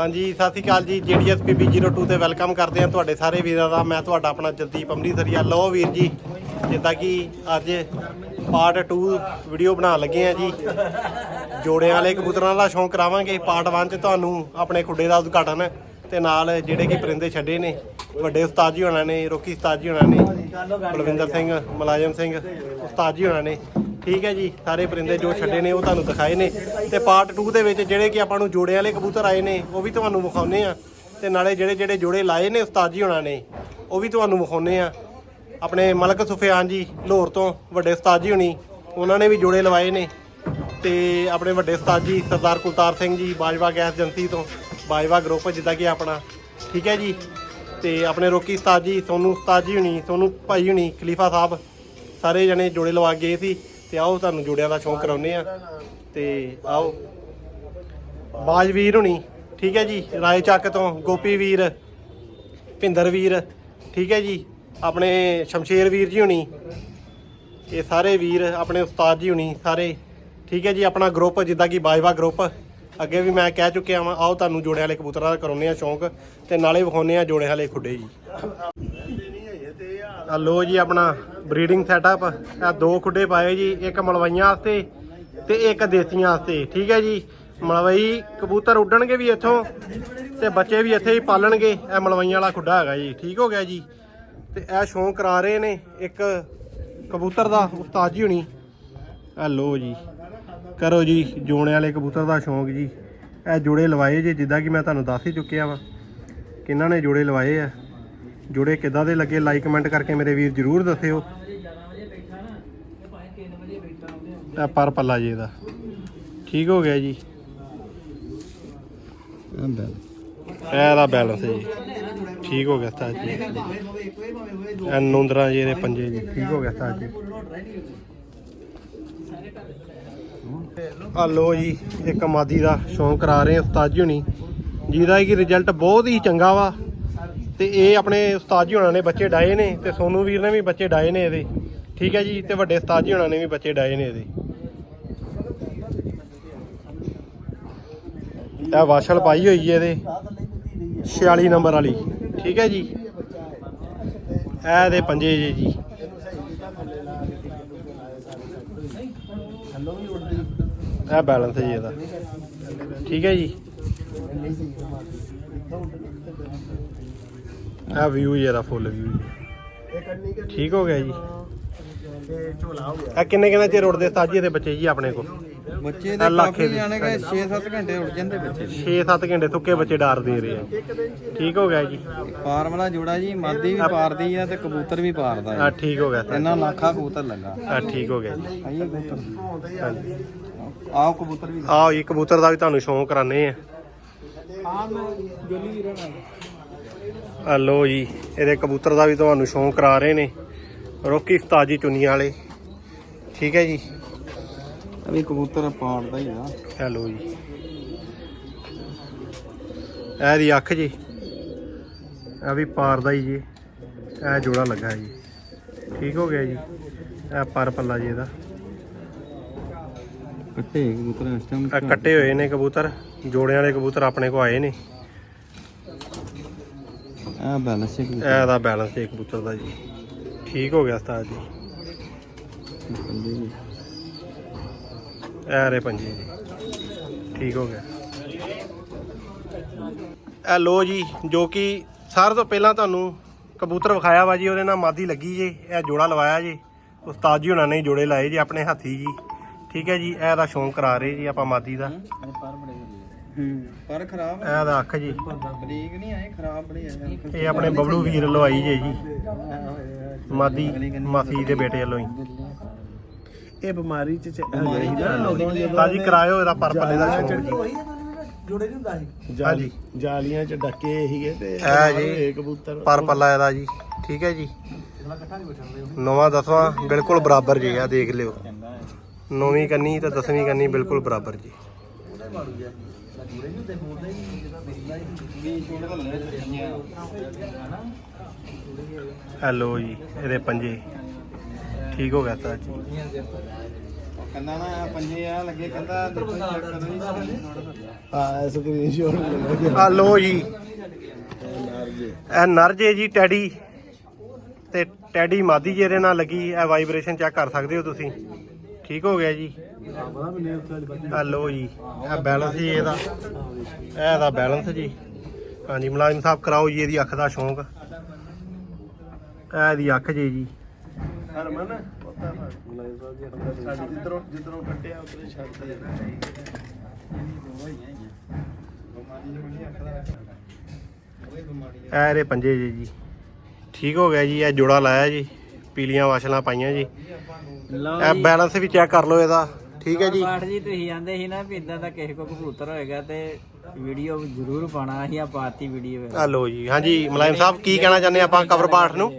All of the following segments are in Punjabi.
ਹਾਂਜੀ, ਸਤਿ ਸ਼੍ਰੀ ਅਕਾਲ ਜੀ। ਜੀਡੀਐਸ ਪੀਬੀ 02 ਤੇ ਵੈਲਕਮ ਕਰਦੇ ਹਾਂ ਤੁਹਾਡੇ ਸਾਰੇ ਵੀਰਾਂ ਦਾ। ਮੈਂ ਤੁਹਾਡਾ ਆਪਣਾ ਜਲਦੀਪ ਅੰਮ੍ਰਿਤਸਰੀਆ ਲਓ ਵੀਰ ਜੀ, ਜਿੱਦਾਂ ਕਿ ਅੱਜ ਪਾਰਟ 2 ਵੀਡੀਓ ਬਣਾਉਣ ਲੱਗੇ ਆ ਜੀ। ਜੋੜਿਆਂ ਵਾਲੇ ਕਬੂਤਰਾਂ ਦਾ ਸ਼ੌਂਕ ਕਰਾਵਾਂਗੇ। ਪਾਰਟ 1 ਚ ਤੁਹਾਨੂੰ ਆਪਣੇ ਖੁੱਡੇ ਦਾ ਉਦਘਾਟਨ ਤੇ ਨਾਲ ਜਿਹੜੇ ਕਿ ਪਰਿੰਦੇ ਛੱਡੇ ਨੇ, ਵੱਡੇ ਉਸਤਾਦ ਜੀ ਹੋਣਾ ਨੇ, ਰੋਕੀ ਉਸਤਾਦ ਜੀ ਹੋਣਾ ਨੇ, ਬਲਵਿੰਦਰ ਸਿੰਘ, ਮੁਲਾਜ਼ਮ ਸਿੰਘ, ਉਸਤਾਦ ਜੀ ਹੋਣਾ ਨੇ। ਠੀਕ ਹੈ ਜੀ, ਸਾਰੇ ਪਰਿੰਦੇ ਜੋ ਛੱਡੇ ਨੇ, ਉਹ ਤੁਹਾਨੂੰ ਦਿਖਾਏ ਨੇ। ਤੇ ਪਾਰਟ 2 ਦੇ ਵਿੱਚ ਜਿਹੜੇ ਕਿ ਆਪਾਂ ਨੂੰ ਜੋੜੇ ਵਾਲੇ ਕਬੂਤਰ ਆਏ ਨੇ, ਉਹ ਵੀ ਤੁਹਾਨੂੰ ਵਿਖਾਉਨੇ ਆ ਤੇ ਨਾਲੇ ਜਿਹੜੇ ਜਿਹੜੇ ਜੋੜੇ ਲਾਏ ਨੇ ਉਸਤਾਦ ਜੀ ਹੋਣਾ ਨੇ, ਉਹ ਵੀ ਤੁਹਾਨੂੰ ਵਿਖਾਉਨੇ ਆ ਆਪਣੇ ਮਲਕ ਸੁਫਿਆਨ ਜੀ, ਲਾਹੌਰ ਤੋਂ ਵੱਡੇ ਉਸਤਾਦ ਜੀ ਹੋਣੀ, ਉਹਨਾਂ ਨੇ ਵੀ ਜੋੜੇ ਲਵਾਏ ਨੇ। ਤੇ ਆਪਣੇ ਵੱਡੇ ਉਸਤਾਦ ਜੀ, ਸਰਦਾਰ ਕੁਲਤਾਰ ਸਿੰਘ ਜੀ, ਬਾਜਵਾ ਗੈਸ ਏਜੰਸੀ ਤੋਂ, ਬਾਜਵਾ ਗਰੁੱਪ ਜਿੱਦਾਂ ਕਿ ਆਪਣਾ, ਠੀਕ ਹੈ ਜੀ। ਤੇ ਆਪਣੇ ਰੋਕੀ ਉਸਤਾਦ ਜੀ, ਸੋਨੂੰ ਉਸਤਾਦ ਜੀ ਹੁਣੀ, ਸੋਨੂੰ ਭਾਈ ਹੁਣੀ, ਖਲੀਫਾ ਸਾਹਿਬ, ਸਾਰੇ ਜਣੇ ਜੋੜੇ ਲਵਾ ਕੇ ਗਏ ਸੀ। ਤੇ ਆਓ ਤੁਹਾਨੂੰ ਜੋੜਿਆਂ ਦਾ ਸ਼ੌਂਕ ਕਰਾਉਨੇ ਆ ਤੇ ਆਓ। ਬਾਜਵੀਰ ਹੁਣੀ, ਠੀਕ ਹੈ ਜੀ? ਰਾਏ ਚੱਕ ਤੋਂ ਗੋਪੀ ਵੀਰ, ਭਿੰਦਰ ਵੀਰ, ਠੀਕ ਹੈ ਜੀ? ਆਪਣੇ ਸ਼ਮਸ਼ੇਰ ਵੀਰ ਜੀ ਹੁਣੀ, ਇਹ ਸਾਰੇ ਵੀਰ, ਆਪਣੇ ਉਸਤਾਦ ਜੀ ਹੁਣੀ, ਸਾਰੇ, ਠੀਕ ਹੈ ਜੀ? ਆਪਣਾ ਗਰੁੱਪ ਜਿੱਦਾਂ ਕਿ ਬਾਜਵਾ ਗਰੁੱਪ ਅੱਗੇ ਵੀ ਮੈਂ ਕਹਿ ਚੁੱਕਿਆ ਵਾਂ, ਆਓ ਤੁਹਾਨੂੰ ਜੋੜਿਆਂ ਵਾਲੇ ਕਬੂਤਰਾਂ ਦਾ ਕਰਾਉਨੇ ਆ ਸ਼ੌਂਕ ਤੇ ਨਾਲੇ ਵਿਖਾਉਨੇ ਆ ਜੋੜਿਆਂ ਵਾਲੇ ਖੁੱਡੇ ਜੀ। ਆ ਲੋ ਜੀ ਆਪਣਾ ਬਰੀਡਿੰਗ ਸੈਟਅਪ ਆ ਦੋ ਖੁੱਡੇ ਪਾਏ ਜੀ, ਇੱਕ ਮਲਵਈਆਂ ਵਾਸਤੇ ਤੇ ਇੱਕ ਦੇਸੀਆਂ ਵਾਸਤੇ। ਠੀਕ ਹੈ ਜੀ, ਮਲਵਈ ਕਬੂਤਰ ਉੱਡਣਗੇ ਵੀ ਇੱਥੋਂ ਤੇ ਬੱਚੇ ਵੀ ਇੱਥੇ ਹੀ ਪਾਲਣਗੇ। ਇਹ ਮਲਵਈਆਂ ਵਾਲਾ ਖੁੱਡਾ ਹੈਗਾ ਜੀ, ਠੀਕ ਹੋ ਗਿਆ ਜੀ। ਤੇ ਇਹ ਸ਼ੌਂਕ ਕਰਾ ਰਹੇ ਨੇ ਇੱਕ ਕਬੂਤਰ ਦਾ, ਉਸਤਾਦ ਜੀ ਹੁਣੀ। ਆ ਲੋ ਜੀ, ਕਰੋ ਜੀ ਜੋੜੇ ਵਾਲੇ ਕਬੂਤਰ ਦਾ ਸ਼ੌਂਕ ਜੀ। ਇਹ ਜੋੜੇ ਲਵਾਏ ਜੀ, ਜਿੱਦਾਂ ਕਿ ਮੈਂ ਤੁਹਾਨੂੰ ਦੱਸ ਹੀ ਚੁੱਕਿਆ ਵਾਂ। ਕਿਹਨਾਂ ਨੇ ਜੋੜੇ ਲਵਾਏ ਆ? ਜੁੜੇ ਕਿੱਦਾਂ ਦੇ ਲੱਗੇ? ਲਾਈਕ ਕਮੈਂਟ ਕਰਕੇ ਮੇਰੇ ਵੀਰ ਜਰੂਰ ਦੱਸਿਓ। ਆ ਪਰ ਪੱਲਾ ਜੀ ਇਹਦਾ। ਠੀਕ ਹੋ ਗਿਆ ਜੀ। ਇਹਦਾ ਬੈਲੈਂਸ ਜੀ। ਠੀਕ ਹੋ ਗਿਆ ਸਤਾਜ ਜੀ। ਇਹ ਨੁੰਦਰਾ ਜੀ, ਇਹਦੇ ਪੰਜੇ ਜੀ। ਠੀਕ ਹੋ ਗਿਆ ਸਤਾਜ ਜੀ। ਆ ਲੋ ਜੀ, ਇੱਕ ਮਾਦੀ ਦਾ ਸ਼ੌਂਕ ਕਰਾ ਰਹੇ ਆ ਉਸਤਾਦ ਜੀ ਹੁਣੀ। ਜਿਹਦਾ ਕਿ ਰਿਜ਼ਲਟ ਬਹੁਤ ਹੀ ਚੰਗਾ ਵਾ। ਤੇ ਇਹ ਆਪਣੇ ਉਸਤਾਦ ਜੀ ਹੋਣਾ ਨੇ ਬੱਚੇ ਡਾਏ ਨੇ ਤੇ ਸੋਨੂ ਵੀਰ ਨੇ ਵੀ ਬੱਚੇ ਡਾਏ ਨੇ ਇਹਦੇ। ਠੀਕ ਹੈ ਜੀ, ਤੇ ਵੱਡੇ ਉਸਤਾਦ ਜੀ ਹੋਣਾ ਨੇ ਵੀ ਬੱਚੇ ਡਾਏ ਨੇ ਇਹਦੇ। ਇਹ ਵਾਸ਼ਲ ਪਾਈ ਹੋਈ ਹੈ ਇਹਦੇ 46 ਨੰਬਰ ਵਾਲੀ। ਠੀਕ ਹੈ ਜੀ। ਇਹ ਇਹਦੇ ਪੰਜੇ ਜੇ ਜੀ। ਇਹ ਬੈਲੈਂਸ ਹੈ ਜੀ ਇਹਦਾ। ਠੀਕ ਹੈ ਜੀ। ਆ ਵਿਊ ਇਹਦਾ ਫੁੱਲ ਵਿਊ ਠੀਕ ਹੋ ਗਿਆ ਜੀ। ਆ ਕਿੰਨੇ ਕਿੰਨੇ ਚਿਰ ਉੜਦੇ ਉਸਤਾਦ ਜੀ ਇਹਦੇ ਬੱਚੇ ਜੀ ਆਪਣੇ ਕੋਲ? ਬੱਚੇ ਆਹ ਦੇ ਲੱਖ ਕਾਫੀ। ਜਾਣੇ ਗਏ 6-7 ਘੰਟੇ ਉੱਡ ਜਾਂਦੇ ਬੱਚੇ 6-7 ਘੰਟੇ ਸੁੱਕੇ ਬੱਚੇ ਡਾਰ ਦੇ ਰਹੇ ਆ। ਠੀਕ ਹੋ ਗਿਆ ਜੀ। ਪਾਰ ਵਾਲਾ ਜੋੜਾ ਜੀ ਮਾਦੀ ਵੀ ਪਾਰਦੀ ਆ ਤੇ ਕਬੂਤਰ ਵੀ ਪਾਰਦਾ ਆ ਠੀਕ ਹੋ ਗਿਆ। ਸਰ ਇੰਨਾ ਲੱਖਾ ਕਬੂਤਰ ਲੱਗਾ। ਆ ਠੀਕ ਹੋ ਗਿਆ ਜੀ। ਆਈਏ ਕਬੂਤਰ। ਹਾਂਜੀ। ਆਓ ਕਬੂਤਰ ਵੀ। ਆਓ ਜੀ ਕਬੂਤਰ ਦਾ ਵੀ ਤੁਹਾਨੂੰ ਸ਼ੌਂਕ ਕਰਾਨੇ ਆ। ਆ ਮੈਂ ਜੋਲੀ ਵੀਰਾਂ ਨਾਲ ਆ ਲੋ ਜੀ ਇਹਦੇ ਕਬੂਤਰ ਦਾ ਵੀ ਤੁਹਾਨੂੰ ਸ਼ੌਂਕ ਕਰਾ ਰਹੇ ਨੇ। ਰੋਕੀ ਉਸਤਾਦ ਜੀ ਚੁੰਨੀਆਂ ਵਾਲੇ। ਠੀਕ ਹੈ ਜੀ? ਆ ਵੀ ਕਬੂਤਰ ਪਾੜਦਾ ਹੀ ਆ। ਹੈਲੋ ਜੀ। ਇਹ ਦੀ ਅੱਖ ਜੀ। ਇਹ ਵੀ ਪਾਰ ਦਾ ਹੀ ਜੀ। ਇਹ ਜੋੜਾ ਲੱਗਾ ਜੀ। ਠੀਕ ਹੋ ਗਿਆ ਜੀ। ਇਹ ਪਰ ਪੱਲਾ ਜੀ ਇਹਦਾ। ਕੱਟੇ ਕਬੂਤਰ ਇਸ ਟਾਈਮ ਇਹ ਕੱਟੇ ਹੋਏ ਨੇ ਕਬੂਤਰ। ਜੋੜਿਆਂ ਵਾਲੇ ਕਬੂਤਰ ਆਪਣੇ ਕੋ ਆਏ ਨੇ। ਆ ਬੈਲੈਂਸ ਹੈ ਇਹ ਦਾ ਬੈਲੈਂਸ ਹੈ ਕਬੂਤਰ ਦਾ ਜੀ। ਠੀਕ ਹੋ ਗਿਆ ਉਸਤਾਦ ਜੀ। ਕਬੂਤਰ ਇਹ ਰੇ ਪੰਜੀ ਜੀ। ਠੀਕ ਹੋ ਗਿਆ। ਇਹ ਲੋ ਜੀ ਜੋ ਕਿ ਸਾਰਿਆਂ ਤੋਂ ਪਹਿਲਾਂ ਤੁਹਾਨੂੰ ਕਬੂਤਰ ਵਿਖਾਇਆ ਵਾ ਜੀ ਉਹਦੇ ਨਾਲ ਮਾਦੀ ਲੱਗੀ ਜੇ ਇਹ ਜੋੜਾ ਲਵਾਇਆ ਜੀ। ਉਸਤਾਦ ਜੀ ਹੁਣਾਂ ਨੇ ਜੋੜੇ ਲਾਏ ਜੀ ਆਪਣੇ ਹੱਥੀ ਜੀ। ਠੀਕ ਹੈ ਜੀ ਇਹ ਦਾ ਸ਼ੌਂਕ ਕਰਾ ਰਹੇ ਜੀ ਆਪਾਂ ਮਾਦੀ ਦਾ। ਹੂੰ ਪਰ ਖਰਾਬ ਇਹ ਦਾ ਅੱਖ ਜੀ। ਬਰੀਕ ਨਹੀਂ ਆਏ ਖਰਾਬ ਬੜੇ ਆਏ ਇਹ ਆਪਣੇ ਬਬਲੂ ਵੀਰ ਲਵਾਈ ਜੇ ਜੀ। ਮਾਦੀ ਮਾਸੀ ਦੇ ਬੇਟੇ ਵੱਲੋਂ ਹੀ। ਇਹ ਬਿਮਾਰੀ ਚ ਚ- ਬਿਮਾਰੀ ਹੈਗਾ ਹੀ ਨਾ, ਤਾਂ ਜੀ ਕਰਾਇਓ ਇਹਦਾ ਪਰ ਪੱਲੇ ਦਾ ਸ਼ੌਂਕ ਜੀ। ਜੋੜੇ ਨਹੀਂ ਹੁੰਦਾ ਸੀ। ਹਾਂਜੀ। ਜਾਲੀਆਂ ਚ ਡੱਕੇ ਸੀਗੇ ਤੇ ਇਹ ਜੀ। ਇਹ ਕਬੂਤਰ। ਪਰ ਪੱਲਾ ਇਹਦਾ ਜੀ। ਠੀਕ ਹੈ ਜੀ। ਨੌਵਾਂ ਦਸਵਾਂ ਬਿਲਕੁਲ ਬਰਾਬਰ ਜੀ ਆ ਦੇਖ ਲਿਓ। ਨੌਵੀਂ ਕੰਨੀ ਤੇ ਦਸਵੀਂ ਕੰਨੀ ਬਿਲਕੁਲ ਬਰਾਬਰ ਜੀ। ਹੈਲੋ ਜੀ ਇਹਦੇ ਪੰਜੇ। ਠੀਕ ਹੋ ਗਿਆ ਤਾਂ ਜੀ। ਕੰਨਾਂ ਨਾ ਪੰਜੇ ਆ ਲੱਗੇ ਕਹਿੰਦਾ ਜੀ ਆ ਸਕਰੀਨਸ਼ਾਟ ਲੈ ਲਓ ਆ ਲੋ ਜੀ। ਇਹ ਨਰ ਜੇ। ਜੀ ਟੈਡੀ। ਤੇ ਟੈਡੀ ਮਾਦੀ ਜਿਹਦੇ ਨਾਲ ਲੱਗੀ ਇਹ ਵਾਈਬ੍ਰੇਸ਼ਨ ਚੈੱਕ ਕਰ ਸਕਦੇ ਹੋ ਤੁਸੀਂ? ਠੀਕ ਹੋ ਗਿਆ ਜੀ। ਆ ਲੋ ਜੀ ਇਹ ਬੈਲੈਂਸ ਜੀ ਇਹਦਾ। ਇਹ ਇਹਦਾ ਬੈਲੈਂਸ ਜੀ। ਹਾਂਜੀ ਮੁਲਾਜ਼ਮ ਸਾਹਿਬ ਕਰਾਓ ਜੀ ਇਹਦੀ ਅੱਖ ਦਾ ਸ਼ੌਂਕ। ਇਹ ਇਹਦੀ ਅੱਖ ਜੀ ਜੀ। ਹਰਮਨ ਸਾਡੀ ਜਿੱਧਰੋਂ ਜਿੱਧਰੋਂ ਕੱਟਿਆ ਉਧਰ ਛੱਡ ਦੇ ਇਹ ਇਹਦੇ ਪੰਜੇ ਜੀ ਜੀ। ਠੀਕ ਹੋ ਗਿਆ ਜੀ ਇਹ ਜੋੜਾ ਲਾਇਆ ਜੀ। ਪੀਲੀਆਂ ਵਾਸ਼ਲਾਂ ਪਾਈਆਂ ਜੀ। ਇਹ ਬੈਲੈਂਸ ਵੀ ਚੈੱਕ ਕਰ ਲਓ ਇਹਦਾ। ਠੀਕ ਹੈ ਜੀ। ਪਾਠ ਜੀ ਤੁਸੀਂ ਜਾਂਦੇ ਸੀ ਨਾ ਵੀ ਇਦਾਂ ਦਾ ਕਿਸੇ ਕੋ ਕਬੂਤਰ ਹੋਏਗਾ ਤੇ ਵੀਡੀਓ ਜ਼ਰੂਰ ਪਾਣਾ ਅਸੀਂ ਆ ਪਾਤੀ ਵੀਡੀਓ ਆ ਲੋ ਜੀ ਹਾਂਜੀ ਮੁਲਾਇਮ ਸਾਹਿਬ ਕੀ ਕਹਿਣਾ ਚਾਹੁੰਦੇ ਆਪਾਂ ਕਵਰ ਬਾਠ ਨੂੰ?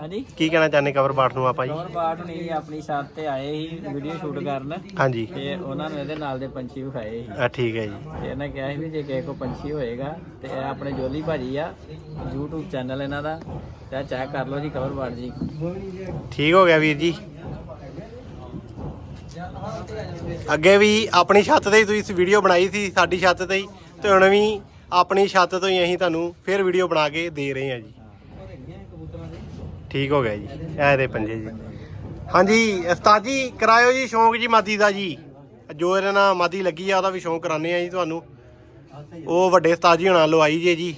ਹਾਂਜੀ? ਕੀ ਕਹਿਣਾ ਚਾਹੁੰਦੇ ਕਵਰ ਬਾਠ ਨੂੰ ਆਪਾਂ ਜੀ? ਹੋਰ ਪਾਠ ਨਹੀਂ ਆਪਣੀ ਛੱਤ ਤੇ ਆਏ ਸੀ ਵੀਡੀਓ ਸ਼ੂਟ ਕਰਨ। ਹਾਂਜੀ। ਤੇ ਉਹਨਾਂ ਨੂੰ ਇਹਦੇ ਨਾਲ ਦੇ ਪੰਛੀ ਵਿਖਾਏ ਸੀ। ਆ ਠੀਕ ਹੈ ਜੀ। ਤੇ ਇਹਨਾਂ ਕਿਹਾ ਸੀ ਵੀ ਜੇ ਕਿਸੇ ਕੋ ਪੰਛੀ ਹੋਏਗਾ ਤੇ ਇਹ ਆਪਣੇ ਜੋਲੀ ਭਾਜੀ ਆ YouTube ਚੈਨਲ ਇਹਨਾਂ ਦਾ ਤੇ ਚੈੱਕ ਕਰ ਲਓ ਜੀ ਕਵਰ ਬਾਠ ਜੀ। ਠੀਕ ਹੋ ਗਿਆ ਵੀਰ ਜੀ। ਅੱਗੇ ਵੀ ਆਪਣੀ ਛੱਤ ਤੇ ਹੀ ਤੁਸੀਂ ਵੀਡੀਓ ਬਣਾਈ ਸੀ, ਸਾਡੀ ਛੱਤ ਤੇ ਹੀ, ਤੇ ਹੁਣ ਵੀ ਆਪਣੀ ਛੱਤ ਤੋਂ ਹੀ ਅਸੀਂ ਤੁਹਾਨੂੰ ਫਿਰ ਵੀਡੀਓ ਬਣਾ ਕੇ ਦੇ ਰਹੇ ਹਾਂ ਜੀ। ਠੀਕ ਹੋ ਗਿਆ ਜੀ ਇਹ ਇਹਦੇ ਪੰਜੇ ਜੀ। ਹਾਂਜੀ, ਉਸਤਾਦ ਜੀ, ਕਰਾਇਓ ਜੀ ਸ਼ੌਂਕ ਜੀ ਮਾਦੀ ਦਾ ਜੀ। ਜੋ ਇਹਨਾਂ ਨਾਲ ਮਾਦੀ ਲੱਗੀ ਆ, ਉਹਦਾ ਵੀ ਸ਼ੌਂਕ ਕਰਾਣੇ ਆ ਜੀ ਤੁਹਾਨੂੰ। ਉਹ ਵੱਡੇ ਉਸਤਾਦ ਜੀ ਹੁਣਾਂ ਲਵਾਈ ਜੇ ਜੀ।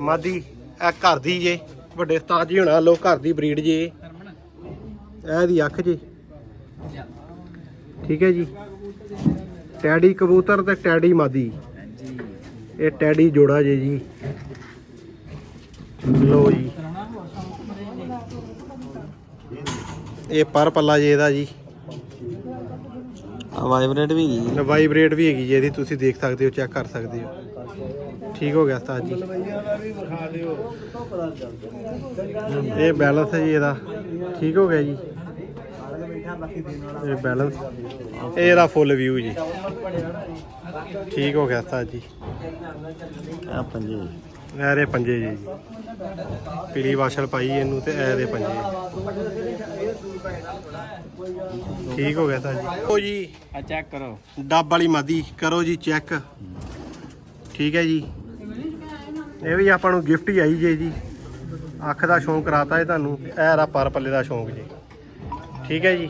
ਮਾਦੀ, ਇਹ ਘਰ ਦੀ ਜੇ, ਵੱਡੇ ਉਸਤਾਦ ਜੀ ਹੁਣਾਂ ਲੋ ਘਰ ਦੀ ਬਰੀਡ ਜੇ। ਇਹ ਦੀ ਅੱਖ ਜੇ। ਠੀਕ ਹੈ ਜੀ। ਟੈਡੀ ਕਬੂਤਰ ਤੇ ਟੈਡੀ ਮਾਦੀ। ਇਹ ਟੈਡੀ ਜੋੜਾ ਜੇ ਜੀ। ਲੋ ਜੀ। ਇਹ ਪਰ ਪੱਲਾ ਜੇ ਇਹਦਾ ਜੀ। ਆ ਵਾਈਬ੍ਰੇਟ ਵੀ ਗਈ ਵਾਈਬ੍ਰੇਟ ਵੀ ਹੈਗੀ ਜੀ ਇਹਦੀ ਤੁਸੀਂ ਦੇਖ ਸਕਦੇ ਹੋ ਚੈੱਕ ਕਰ ਸਕਦੇ ਹੋ। ਠੀਕ ਹੋ ਗਿਆ ਉਸਤਾਦ ਜੀ। ਇਹ ਬੈਲੈਂਸ ਹੈ ਜੀ ਇਹਦਾ। ਠੀਕ ਹੋ ਗਿਆ ਜੀ। ਇਹ ਬੈਲੈਂਸ ਇਹ ਇਹਦਾ ਫੁੱਲ ਵਿਊ ਜੀ। ਠੀਕ ਹੋ ਗਿਆ ਉਸਤਾਦ ਜੀ। ਆ ਪੰਜੇ ਐਰੇ ਪੰਜੇ ਜੀ। ਪੀਲੀ ਵਾਸ਼ਲ ਪਾਈ ਇਹਨੂੰ ਤੇ ਐ ਦੇ ਪੰਜੇ। ਠੀਕ ਹੋ ਗਿਆ ਤਾਂ ਜੀ। ਉਹ ਜੀ। ਆ ਚੈੱਕ ਕਰੋ। ਡੱਬ ਵਾਲੀ ਮਾਦੀ ਕਰੋ ਜੀ ਚੈੱਕ ਠੀਕ ਹੈ ਜੀ। ਇਹ ਵੀ ਆਪਾਂ ਨੂੰ ਗਿਫਟ ਹੀ ਆਈ ਜੇ ਜੀ। ਅੱਖ ਦਾ ਸ਼ੌਂਕ ਕਰਾਤਾ ਇਹ ਤੁਹਾਨੂੰ। ਇਹ ਰਾ ਪਰ ਪੱਲੇ ਦਾ ਸ਼ੌਂਕ ਜੀ। ਠੀਕ ਹੈ ਜੀ।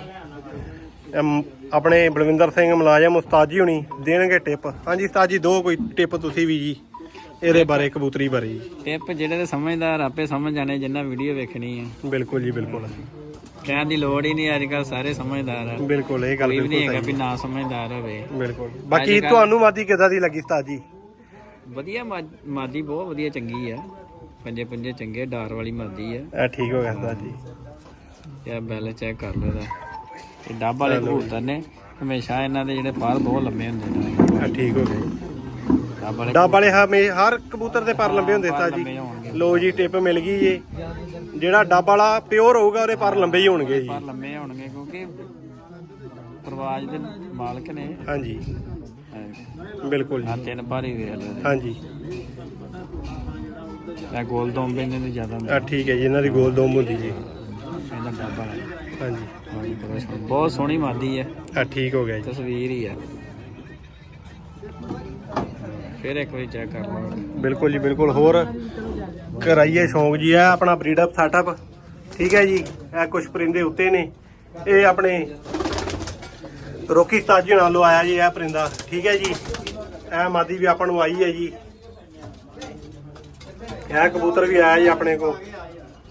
ਆਪਣੇ ਬਲਵਿੰਦਰ ਸਿੰਘ ਮੁਲਾਜ਼ਮ ਉਸਤਾਦ ਜੀ ਹੁਣੀ ਦੇਣਗੇ ਟਿਪ। ਹਾਂਜੀ ਉਸਤਾਦ ਜੀ ਦੋ ਕੋਈ ਟਿਪ ਤੁਸੀਂ ਵੀ ਜੀ ਇਹਦੇ ਬਾਰੇ ਕਬੂਤਰੀ ਬਾਰੇ ਜੀ। ਟਿਪ ਜਿਹੜੇ ਤੇ ਸਮਝਦਾਰ ਆਪੇ ਸਮਝ ਜਾਣੇ ਜਿੰਨਾ ਵੀਡੀਓ ਵੇਖਣੀ ਆ। ਬਿਲਕੁਲ ਜੀ ਬਿਲਕੁਲ। ਕਹਿਣ ਦੀ ਲੋੜ ਹੀ ਨਹੀਂ ਅੱਜ ਕੱਲ ਸਾਰੇ ਸਮਝਦਾਰ ਆ। ਬਿਲਕੁਲ ਇਹ ਗੱਲ ਨਹੀਂ ਬਿਲਕੁਲ ਹੈਗਾ ਵੀ ਨਾ ਸਮਝਦਾਰ ਹੋਵੇ। ਬਿਲਕੁਲ। ਬਾਕੀ ਤੁਹਾਨੂੰ ਮਾਦੀ ਕਿੱਦਾਂ ਦੀ ਲੱਗੀ ਉਸਤਾਦ ਜੀ? ਵਧੀਆ ਮਾਦੀ ਬਹੁਤ ਵਧੀਆ ਚੰਗੀ ਆ। ਪੰਜੇ ਪੰਜੇ ਚੰਗੇ ਡਾਰ ਵਾਲੀ ਮਾਦੀ ਆ। ਇਹ ਠੀਕ ਹੋ ਗਿਆ ਉਸਤਾਦ ਜੀ। ਇਹ ਬੈਲ ਚੈੱਕ ਕਰ ਲਓ ਇਹਦਾ। ਇਹ ਡੱਬ ਵਾਲੇ ਕਬੂਤਰ ਨੇ ਹਮੇਸ਼ਾ ਇਹਨਾਂ ਦੇ ਜਿਹੜੇ ਪਰ ਬਹੁਤ ਲੰਮੇ ਹੁੰਦੇ ਨੇ। ਇਹ ਠੀਕ ਹੋ ਗਿਆ ਡੱਬ ਵਾਲੇ ਡੱਬ ਵਾਲੇ ਹਮੇ ਹਰ ਕਬੂਤਰ ਦੇ ਪਰ ਲੰਬੇ ਹੁੰਦੇ ਲੰਬੇ ਜੀ ਲੋ ਜੀ ਟਿਪ ਮਿਲ ਗਈ ਜੇ। ਜਿਹੜਾ ਡੱਬ ਵਾਲਾ ਪਿਓਰ ਹੋਊਗਾ ਉਹਦੇ ਪਰ ਲੰਬੇ ਹੀ ਹੋਣਗੇ ਜੀ। ਪਰ ਲੰਮੇ ਹੋਣਗੇ ਕਿਉਂਕਿ ਪਰਵਾਜ ਦੇ ਮਾਲਕ ਨੇ। ਹਾਂਜੀ। ਬਿਲਕੁਲ ਆ ਜੀ ਤਿੰਨ ਭਾਰੀ ਵੇਖ ਲਓ ਹਾਂਜੀ। ਇਹ ਗੋਲ ਦੋਂਬੇ ਨੇ ਤੇ ਜ਼ਿਆਦਾ ਆ ਠੀਕ ਹੈ ਜੀ ਇਹਨਾਂ ਦੀ ਗੋਲ ਦੋਮ ਹੁੰਦੀ ਜੀ। ਇਹਦਾ ਡੱਬ ਵਾਲਾ ਹਾਂਜੀ। ਹਾਂਜੀ, ਬਹੁਤ ਸੋਹਣੀ- ਬਹੁਤ ਸੋਹਣੀ ਮਾਦੀ ਹੈ। ਆ ਠੀਕ ਹੋ ਗਿਆ ਜੀ। ਤਸਵੀਰ ਹੀ ਹੈ। ਫਿਰ ਇੱਕ ਵਾਰੀ ਚੈੱਕ ਕਰ ਲਓ। ਬਿਲਕੁਲ ਜੀ ਬਿਲਕੁਲ। ਹੋਰ ਕਰਾਈਏ ਸ਼ੌਂਕ ਜੀ ਆ ਆਪਣਾ ਬਰੀਡਅਪ ਸੈਟਅਪ ਠੀਕ ਹੈ ਜੀ ਇਹ ਕੁਝ ਪਰਿੰਦੇ ਉੱਤੇ ਨੇ। ਇਹ ਆਪਣੇ ਰੋਕੀ ਸਤਾਜੀ ਨਾਲੋਂ ਆਇਆ ਜੀ ਇਹ ਪਰਿੰਦਾ। ਠੀਕ ਹੈ ਜੀ ਇਹ ਮਾਦੀ ਵੀ ਆਪਾਂ ਨੂੰ ਆਈ ਹੈ ਜੀ। ਇਹ ਕਬੂਤਰ ਵੀ ਆਇਆ ਜੀ ਆਪਣੇ ਕੋ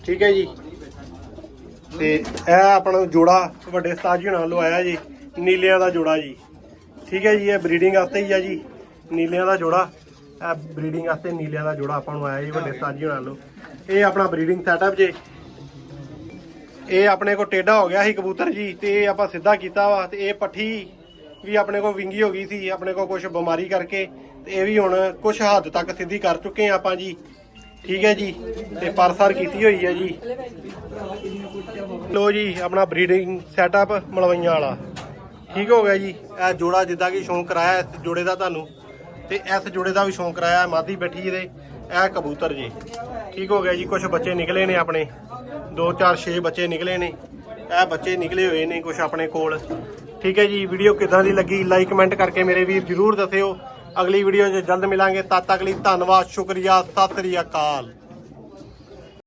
ਠੀਕ ਹੈ ਜੀ। ਤੇ ਇਹ ਆਪਣਾ ਜੋੜਾ ਵੱਡੇ ਸਤਾਜੀ ਨਾਲੋਂ ਆਇਆ ਜੀ, ਨੀਲਿਆਂ ਦਾ ਜੋੜਾ ਜੀ। ਠੀਕ ਹੈ ਜੀ, ਇਹ ਬਰੀਡਿੰਗ ਵਾਸਤੇ ਹੀ ਆ ਜੀ, ਨੀਲਿਆਂ ਦਾ ਜੋੜਾ। ਇਹ ਬਰੀਡਿੰਗ ਵਾਸਤੇ ਨੀਲਿਆਂ ਦਾ ਜੋੜਾ ਆਪਾਂ ਨੂੰ ਆਇਆ ਜੀ, ਵੱਡੇ ਸਤਾਜੀ ਨਾਲੋਂ ਇਹ ਆਪਣਾ ਬਰੀਡਿੰਗ ਸੈਟਅਪ ਜੇ। ਇਹ ਆਪਣੇ ਕੋ ਟੇਢਾ ਹੋ ਗਿਆ ਸੀ ਕਬੂਤਰ ਜੀ, ਤੇ ਇਹ ਆਪਾਂ ਸਿੱਧਾ ਕੀਤਾ ਵਾ, ਤੇ ਇਹ ਪੱਠੀ ਵੀ ਆਪਣੇ ਕੋ ਵਿੰਗੀ ਹੋ ਗਈ ਸੀ, ਆਪਣੇ ਕੋ ਕੁਝ ਬਿਮਾਰੀ ਕਰਕੇ, ਤੇ ਇਹ ਵੀ ਹੁਣ ਕੁਝ ਹੱਦ ਤੱਕ ਸਿੱਧੀ ਕਰ ਚੁੱਕੇ ਆ ਆਪਾਂ ਜੀ। ਠੀਕ ਹੈ ਜੀ। ਤੇ ਪਰਸਰ ਕੀਤੀ ਹੋਈ ਹੈ ਜੀ। ਲੋ ਜੀ, ਆਪਣਾ ਬਰੀਡਿੰਗ ਸੈਟਅਪ ਮਲਵਈਆਂ ਵਾਲਾ। ਠੀਕ ਹੋ ਗਿਆ ਜੀ। ਇਹ ਜੋੜਾ ਜਿੱਦਾਂ ਕਿ ਸ਼ੌਂਕ ਕਰਾਇਆ, ਇਸ ਜੋੜੇ ਦਾ ਤੁਹਾਨੂੰ। ਤੇ ਇਸ ਜੋੜੇ ਦਾ ਵੀ ਸ਼ੌਂਕ ਕਰਾਇਆ ਮਾਦੀ ਬੈਠੀ ਇਹਦੇ ਇਹ ਕਬੂਤਰ ਜੀ। ਠੀਕ ਹੋ ਗਿਆ ਜੀ। ਕੁਝ ਬੱਚੇ ਨਿਕਲੇ ਨੇ ਆਪਣੇ। 2 4 6 ਬੱਚੇ ਨਿਕਲੇ ਨੇ। ਇਹ ਬੱਚੇ ਨਿਕਲੇ ਹੋਏ ਨੇ ਕੁਝ ਆਪਣੇ ਕੋਲ। ਠੀਕ ਹੈ ਜੀ। ਵੀਡੀਓ ਕਿਦਾਂ ਦੀ ਲੱਗੀ? ਲਾਈਕ ਕਮੈਂਟ ਕਰਕੇ ਮੇਰੇ ਵੀਰ ਜਰੂਰ ਦੱਸਿਓ। ਅਗਲੀ ਵੀਡੀਓ 'ਚ ਜਲਦ ਮਿਲਾਂਗੇ। ਤਦ ਤੱਕ ਲਈ ਧੰਨਵਾਦ ਸ਼ੁਕਰੀਆ ਸਤਿ ਸ੍ਰੀ ਅਕਾਲ।